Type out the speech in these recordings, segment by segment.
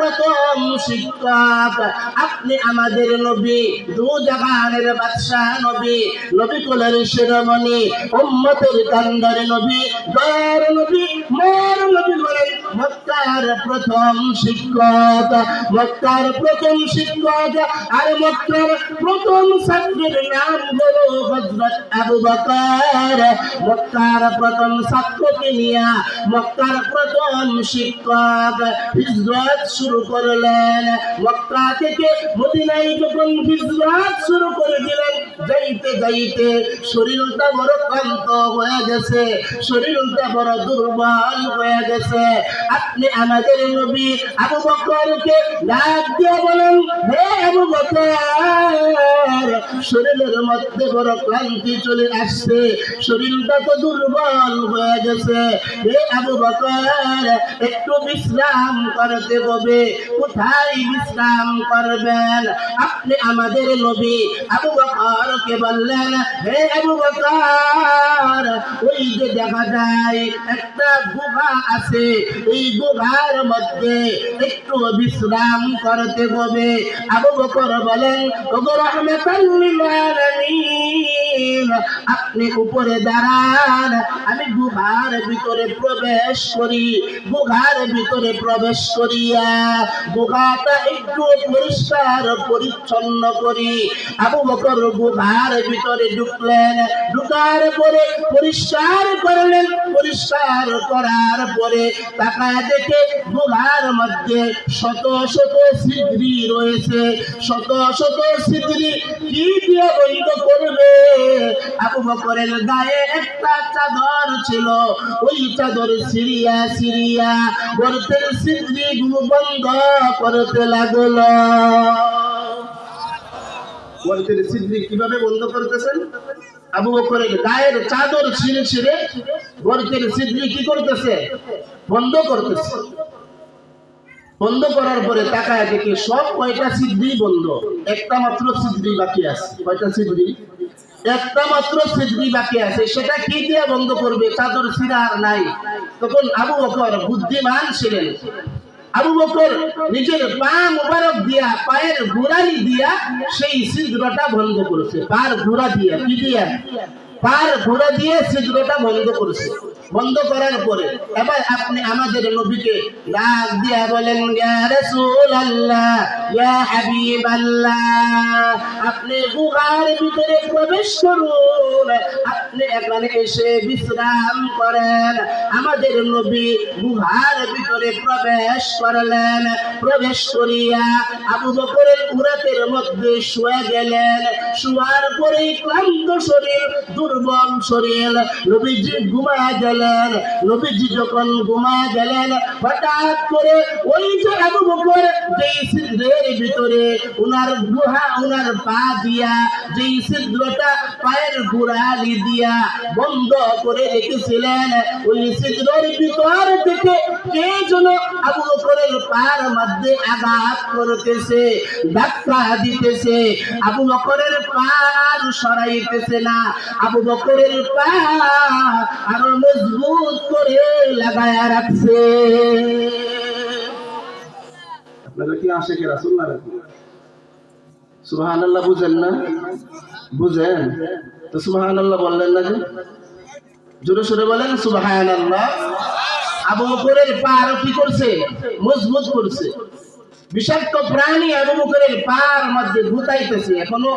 প্রথম শিক্ষক। আপনি আমাদের নবী, দু জাহানের বাদশাহ নবী নবী কুলের শিরোমণি, উম্মতের কান্দার নবী, দয়ার নবী, মোর নবী বলেন মক্কার প্রথম শিক্ষক। মক্কার প্রথম শিক্ষক আর মক্কার প্রথম ছাত্রের নাম হলো হযরত আবু বকর। মক্কার প্রথম ছাত্রকে নিয়া মক্কার প্রথম শিক্ষক হিজরত শুরু করলেন। মক্কা থেকে মদিনায় যখন হিজরত শুরু করে দিলেন যাইতে যাইতে শরীরটা বড় ক্লান্ত হয়ে গেছে, শরীরটা বড় দুর্বল হয়ে গেছে। আপনি আমাদের নবী আবু বকরকে ডাক দিয়ে বলেন, হে আবু বকর, শরীরের মধ্যে বড় ক্লান্তি চলে আসছে, শরীরটা তো দুর্বল হয়ে গেছে। হে আবু বকর, একটু বিশ্রাম করতে হবে। কোথায় বিশ্রাম করবেন? আপনি আমাদের নবী আবু বকরকে বললেন, হে আবু বকর, ওই যে দেখা যায় একটা গুহা আছে, এই গুহার মধ্যে একটু বিশ্রাম করতে হবে। আবু বকর বলেন, ওগো রহমাতাল লিল আলামিন, আপনি উপরে দাঁড়ান, আমি গুহার ভিতরে প্রবেশ করি, গুহার ভিতরে প্রবেশ করিয়া গুহাটা একটু পরিষ্কার পরিচ্ছন্ন করি। আবু বকর গুহার ভিতরে ঢুকলেন। ঢুকার পরে পরিষ্কার করলেন। পরিষ্কার করার পরে তাকায় দেখে গুহার মধ্যে শত শত সিদ্রি রয়েছে। শত শত সিদ্রি কি দিয়ে বৈধ করবে? আবু বকরের গায়ে একটা চাদর ছিল। ওই চাদর সিরিয়া সিরিয়া গর্তের সিদ্রি গুলো বন্ধ করতে লাগল। কীভাবে বন্ধ করতেছেন? আবু বকরের গায়ের চাদর ছিঁড়ে ছিঁড়ে গর্তের সিদ্রি কি করতেছে? বন্ধ করতেছে। বন্ধ করার পরে তাকায় দেখে সব কয়টা সিদ্ধি বন্ধ। একটা মাত্র সিদ্ধি বাকি আছে। কয়টা সিদ্ধি একটা মাত্র সিদ্ধি বাকি আছে। সেটা কি দিয়ে বন্ধ করবে? চাদর সিরা আর নাই। তখন আবু বকর বুদ্ধিমান ছিলেন। আবু বকর নিজের পা মোবারক দিয়া, পায়ের গোড়ালি দিয়া সেই ছিদ্রটা বন্ধ করেছে। পার গোড়া দিয়া কি দিয়া? পার ঘোড়া দিয়ে ছিদ্রটা বন্ধ করেছে। বন্ধ করার পরে, এবার আপনি আমাদের নবীকে ডাক দিয়া বলেন আপনি গুহার ভিতরে প্রবেশ করুন। আপনি এখানে এসে বিশ্রাম করেন। আমাদের নবী গুহার ভিতরে প্রবেশ করলেন। প্রবেশ করিয়া আবু বকরের উরাতের মধ্যে শুয়ে গেলেন। শুয়ার পরে ক্লান্ত শরীর, দুর্বল শরীর, নবীজি ঘুমা গেলেন নবীজি যখন ঘুমা গেলেন হঠাৎ করে ওই যে আবু বকর যেই ছিদ্রের ভিতরে উনার গুহা, উনার পা দিয়া, যেই ছিদ্রটা পায়ের গোড়ালি দিয়া বন্ধ করে রেখেছিলেন, ওই ছিদ্রের ভিতর থেকে কে যেন আবু বকরের পার মধ্যে আঘাত করতেছে, ধাক্কা দিতেছে। আবু বকরের পার সরাইতেছে না। আবু বকরের পা আরও মজবুত করে লাগায়া রাখছে। আপনারা কি আসে সুবাহান আল্লাহ বুঝেন না? বুঝেন? তো সুবাহান আল্লাহ বললেন না যে? জোরে সোরে বলেন সুবাহান আল্লাহ আবু বকরের পা আরও কি করছে? মজবুত করছে। বিষাক্ত প্রাণী আবু বকরের পার মধ্যে ভূতাইতেছে, এখনও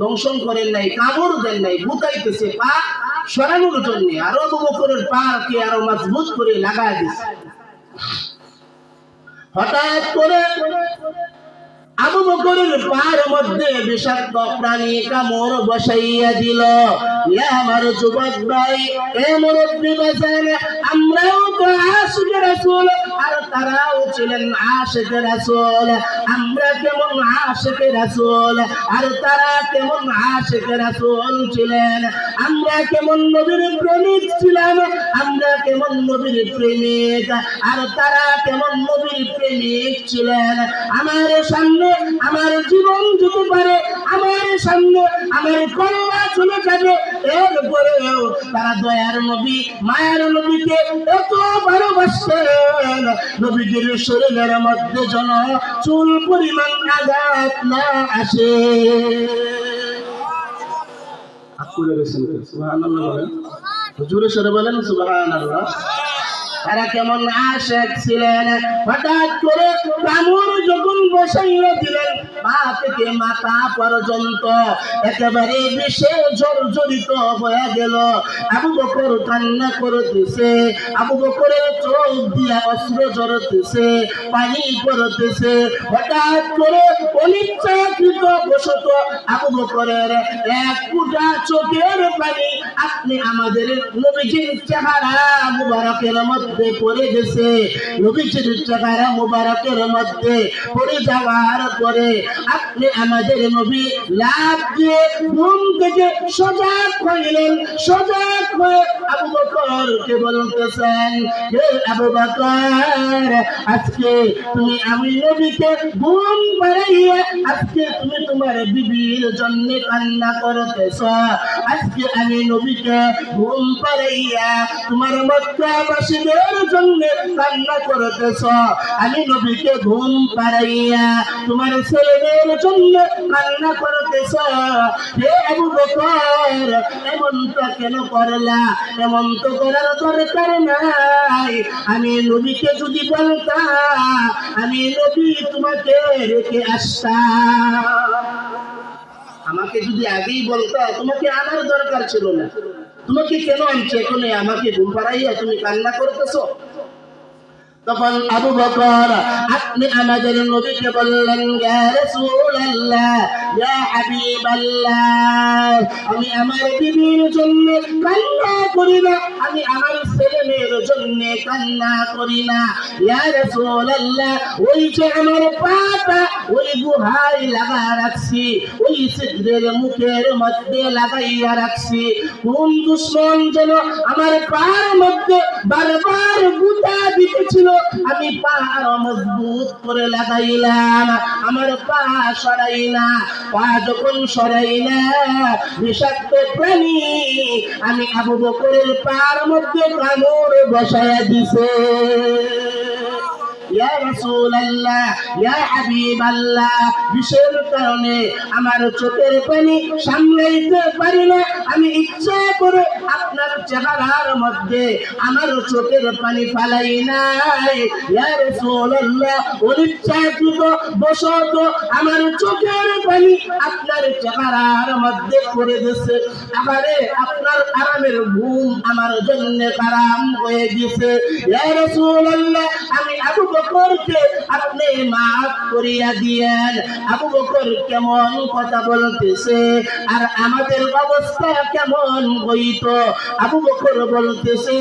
দংশন করেন নাই কামড় দেন নাই, ভূতাইতেছে, পা সরানোর জন্য আরও আবু বকরের পাকে আরও মজবুত করে লাগায় দিছে। হঠাৎ করে আবু বকরের পার মধ্যে বিষাক্ত প্রাণী কামড় বসাইয়া দিল। ইয়া আমার যুবক ভাই, এ মুরব্বী বাজান, আমরাও আমরা কেমন আশিক নবীর প্রেমিক ছিলাম, আমরা কেমন নবীর প্রেমিক, আর তারা কেমন নবীর প্রেমিক ছিলেন? আমার সামনে আমার জীবন যেতে পারে, আমার সামনে আমার কন্যা চলে যাবে, এরপরেও তারা দয়ার নবী, মায়ের নবীকে এত ভালোবাসতেন। নবীজির শরীরের মধ্যে যেন চুল পরিমাণ আঘাত না আসে। আকুলে গেছেন বলেন সুবহানাল্লাহ। তারা কেমন আশেক ছিলেন? হঠাৎ করে কামড় যখন বসাইয়া দিলেন পা থেকে মাথা পর্যন্ত একেবারে বিষে জর্জরিত হয়ে গেল। আবু বকর কান্না করতেছে, আবু বকরের চোখ দিয়া অস্ত্র জড়তেছে পানি পড়তেছে। হঠাৎ করে অনিচ্ছাকৃত বসত আবু বকরের এক ফুটা চোখের পানি আপনি আমাদের নবীজির চেহারা মুবারকের মধ্যে পড়ে গেছে। নবীজির চেহারা মুবারকের মধ্যে পড়ে যাওয়ার পরে আপনি আমাদের নবী লাভ দিয়ে ঘুম থেকে সজাগ হইলেন, সজাগ হয়ে আবু বকরকে বলতেছেন, হে আবু বকর, আজকে তুমি আমি নবীকে ঘুম পাড়াইয়া আজকে তুমি তোমার বিবির জন্য কান্না করতেছ। আজকে আমি নবীকে ঘুম পাড়াইয়া তোমার মক্কাবাসীদের জন্য কান্না করতেছ। আমি নবীকে ঘুম পাড়াইয়া তোমার জন্য কান্না করতেছ। হে আবু বকর, এমনটা কেন করলা? এমন তো করার দরকার নাই। আমি নবীকে যদি বলতাম আমি নবী তোমাকে রেখে আসতাম। আমাকে যদি আগেই বলতা, তোমাকে আনার দরকার ছিল না। তোমাকে কেন আনছে? এখানে আমাকে ঘুম পাড়াইয়া তুমি কান্না করতেছো? তখন আবু বকর, আপনি আমাদের নবীকে বললেন আমি আমার বিবির জন্য কান্না করি না, আমি আমার ছেলে মেয়ের জন্য কান্না করি না। ওই যে আমার পাটা, ওই গুহায় লাগা রাখছি, ওই সিদ্ধের মুখের মধ্যে লাগাইয়া রাখছি। কোন দুশ্মন যেন আমার পার মধ্যে বারবার গুতা দিতেছিল আমি পা মজবুত করে লাগাইলাম, আমার পা সরাই না পা যখন সরাই না বিষাক্ত প্রাণী আমি আবু বকরের পার মধ্যে কামড় বসায়া দিছে। বিষের কারণে আমার চোখের পানি সামলাইতে পারি না আমি ইচ্ছা করে আপনার চেহারার মধ্যে আমার চোখের পানি ফালাই নাই। অনিচ্ছাকৃত বশত আমার চোখের পানি আপনার চেহারার মধ্যে করে দিছে আমারে আপনার আরামের ঘুম আমার জন্য আরাম হয়ে গেছে। আমি আবু বকরকে আপনি মাফ করিয়া দিয়েন। আবু বকর কেমন কথা বলতেছে? আর আমাদের অবস্থা কেমন হইত? আবু বকর বলতেছে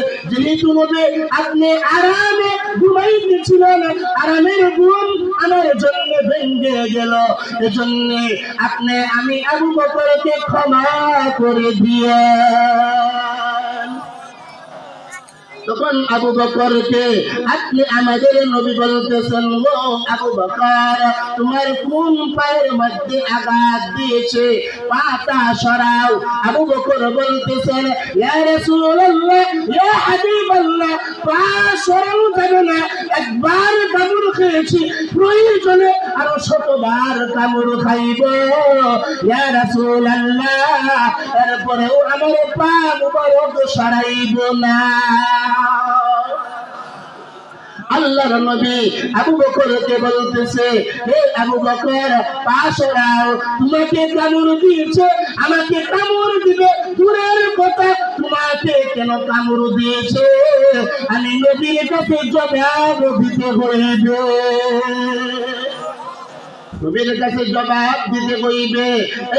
আপনি আরামে ঘুমাইতেছিলেন, আরামের ঘুম আমার জন্য ভেঙে গেল। এজন্য আপনি আমি আবু বকরকে ক্ষমা করে দিয়ে তখন আবু বকরকে আপনি আমাদের নবী বলতেছেন, ও আবু বকর, তোমার কোন পায়ের মধ্যে আঘাত দিয়েছে? পাতা সরাও। আবু বকর বলতেছেন, ইয়া রাসূলুল্লাহ একবার খেয়েছি, প্রয়োজনে আরও শতবার খাইব। এরপরেও আমার পা মুবারক না। আল্লাহর নবী আবু বকরকে বলতেছে, হে আবু বকর পাশ রাও তোমাকে কামড় দিয়েছে, আমাকে কামড় দিবে, দূরের কথা কেন কামড় দিয়েছে? আমি নবীর কাছে জবাব দিতে হইবে। নবীর কাছে জবাব দিতে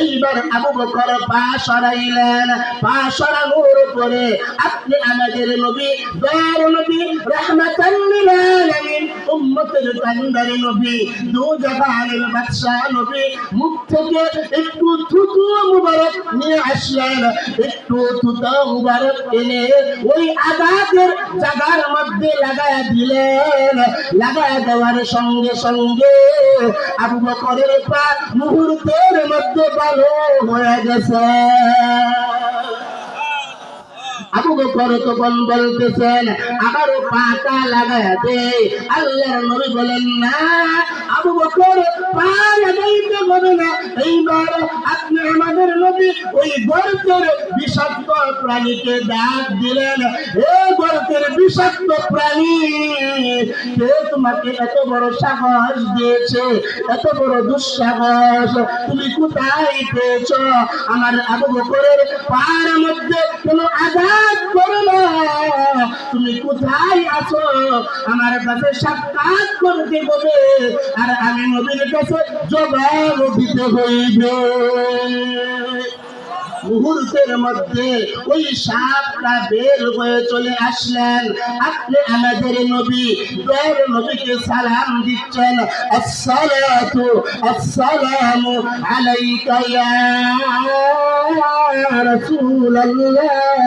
এইবার আবু বকর পা সরাইলেন। পা সরানোর পরে আপনি আমাদের নবী দয়ার নবী, রহমাতাল লিল আলামিন, উম্মতের নবী বাদশা নবী, মুখ থেকে একটু থুতু মুবারক নিয়ে আসলেন। একটু থুতু মুবারক এনে ওই আঘাতের জায়গার মধ্যে লাগায় দিলেন। লাগায় দেওয়ার সঙ্গে সঙ্গে আবু বকরের পা মুহূর্তের মধ্যে ভালো হয়ে গেছে। আবু বকর বলতেছেন আবারও পাটা লাগায় দে। আল্লাহর নবী বলেন, না, আবু বকর না। এইবার আপনি আমাদের নবী ওই গর্তের বিষাক্ত প্রাণীকে ডাক দিলেন। হে গর্তের বিষাক্ত প্রাণী তোমাকে এত বড় সাহস দিয়েছে? এত বড় দুঃসাহস, তুমি কোথায় পেয়েছ? আমার আবু বকরের পার মধ্যে কোনো আঘাত তুমি কোথায় আছো? আমার কাছে সাক্ষাৎ করতে হবে আর আমি নবীর কাছে জবাব দিতে হইবে। মুহূর্তের মধ্যে ওই সাপটা বের হয়ে চলে আসলেন। আপনি আমাদের নবী, দয়ার নবীকে সালাম দিচ্ছেন। আসসালাতু আসসালামু আলাইকা ইয়া রাসূলুল্লাহ।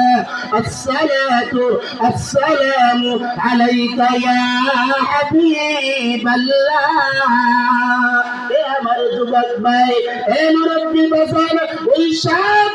আসসালাতু আসসালামু আলাইকা ইয়া হাবিবাল্লাহ। এ আমার যুবক ভাই, এ মুরব্বী বাজার ওই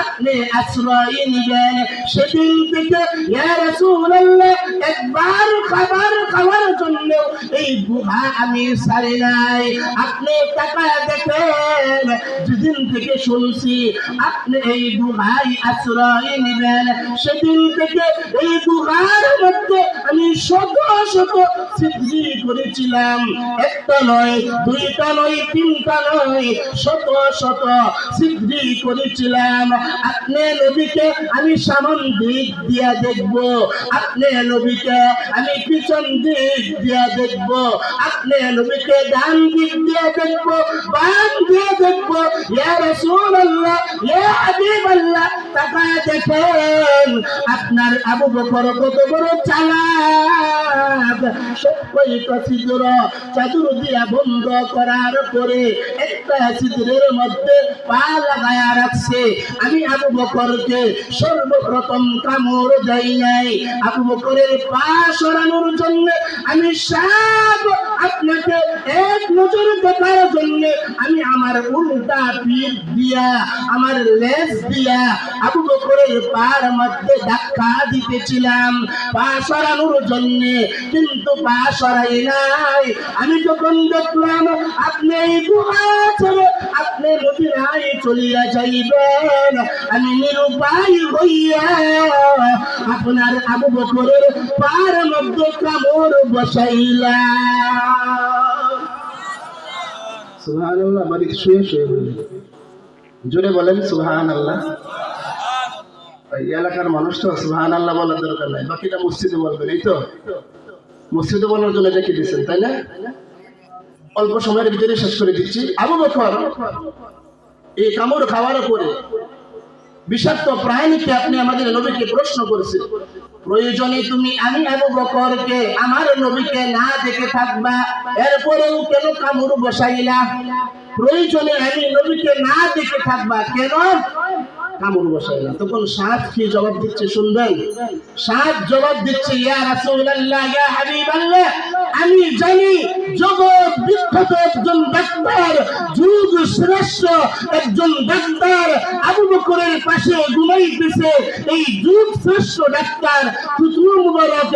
আপনি আশ্রয় সেদিন থেকে একবার খাবার খাওয়ার জন্য এই গুহা আমি সারি নাই। আপনি টাকা দেখেন থেকে শুনছি, আপনি এই গুহায় আশ্রয় সেদিন থেকে এই গুহার মধ্যে আমি শত শত সিদ্ধি করেছিলাম। একটা নয়, দুইটা নয়, তিনটা নয়, শত শত সিদ্ধি করেছিলাম। আপনি নবীকে আমি সামন দিক দিয়া দেখব। আপনি নবীকে আমি পিছন দিক দিয়া দেখব। আপনি নবীকে ডান দিক দিয়া দেখব, বাম দিয়ে দেখব। আপনার আবু বকর কত বড় চালাক। ছিদ্র চাদর দিয়া বন্ধ করার পরে একটা মধ্যে পা লাগায়া রাখছে। আমি আবু বকরকে সর্বপ্রথম কামড় দেই নাই। আবু বকরের পা সরানোর জন্য আমি সব আপনাকে এক নজর দেখার জন্য আমি আমার উল্টা কিন্তু পা সরাই নাই। আমি যখন দেখলাম, আপনি আপনি চলিয়া যাইবেন। আমি নিরুপায় হইয়া আপনার আবু বকরের পার মধ্যে কামড় বসাইলাম। সুবহানাল্লাহ, মালিক শুয়ে শুয়ে বলি জোরে বলেন সুহান আল্লাহ এলাকার মানুষ তো সুবহান আল্লাহ বলার দরকার নাই। বাকিটা মসজিদে বলবেন, এই তো? মসজিদে বলার জন্য দেখে দিচ্ছেন তাই না? অল্প সময়ের ভিতরে শেষ করে দিচ্ছি। আবু বকর, এই কামড় খাওয়ার পরে বিষাক্ত প্রাণীকে আপনি আমাদের নবীকে প্রশ্ন করেছেন, প্রয়োজনে তুমি আমি আবু বকরকে আমার নবীকে না দেখে থাকবা? এরপরেও কেন কামড় বসাইলা? প্রয়োজনে আমি নবীকে না দেখে থাকবা কেন? তখন সাত কি জবাব দিচ্ছে শুনবেন? সাত জবাব দিচ্ছে আমি জানি জগৎ বিখ্যাত একজন ডাক্তার, যুগ শ্রেষ্ঠ একজন ডাক্তার। আবু বকরের পাশে ঘুমাইতেছে এই যুগ শ্রেষ্ঠ ডাক্তার। ফুতুর মুবারক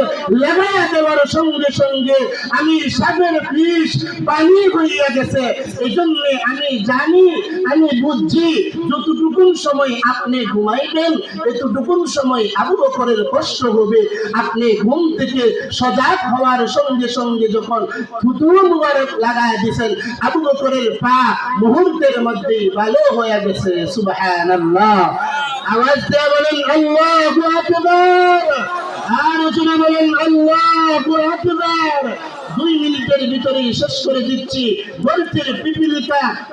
দেওয়ার সঙ্গে সঙ্গে আমি সাগর পিস পানি হইয়া গেছে। এই জন্য আমি জানি, আমি বুঝছি। যতটুকুন সময় আপনি ঘুমাইবেন, এতটুকুন সময় আবু বকরের কষ্ট হবে। আপনি ঘুম থেকে সজাগ হওয়ার সঙ্গে সঙ্গে যখন ফুতুর মুবারক লাগায় দিয়েছেন আবু বকরের পা মুহূর্তের মধ্যেই ভালো হয়ে গেছে। সুবহানাল্লাহ। আওয়াজ দিয়ে বলেন, আল্লাহু আকবার।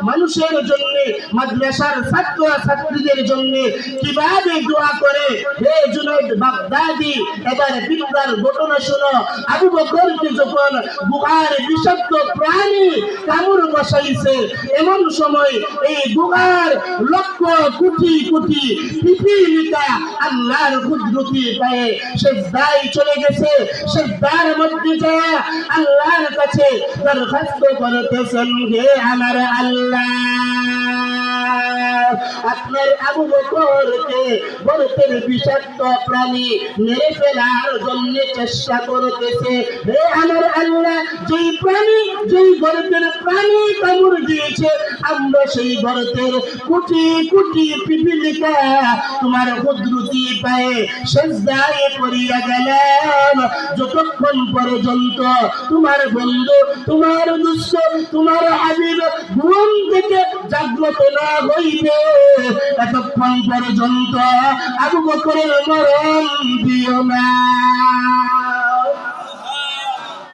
মানুষের জন্য, মাদ্রাসার ছাত্র ছাত্রীদের জন্য কীভাবে দোয়া করে? হে এবার ঘটনা আবু বকরকে যখন গুহার বিষাক্ত প্রাণী কামড় বসাইছে, এমন সময় এই গুহার লক্ষ কোটি কোটি পিপিলিকা আল্লাহর কুদরতি পায়ে সে দায় চলে গেছে। সে তার মধ্যে যাওয়া আল্লাহর কাছে দরখাস্ত করতেছেন হে আমার আল্লাহ। আপনার আবু বকরকে বরফের বিষাক্ত প্রাণী মেরে ফেলার জন্য চেষ্টা করতেছে। হে আমার আল্লাহ, যেই প্রাণী, যেই বরফের প্রাণী কামড় দিয়েছে, আমরা সেই বরফের কোটি কোটি পিপিলিকা তোমার কুদরতি পায়ে সেজদায় পড়িয়া গেলাম। যতক্ষণ পর্যন্ত তোমার বন্ধু, তোমার দুঃখ তোমার হাবিব ঘুম থেকে জাগ্রত না হইবে এতক্ষণ পর্যন্ত আবু বকরের মরণ দিও না।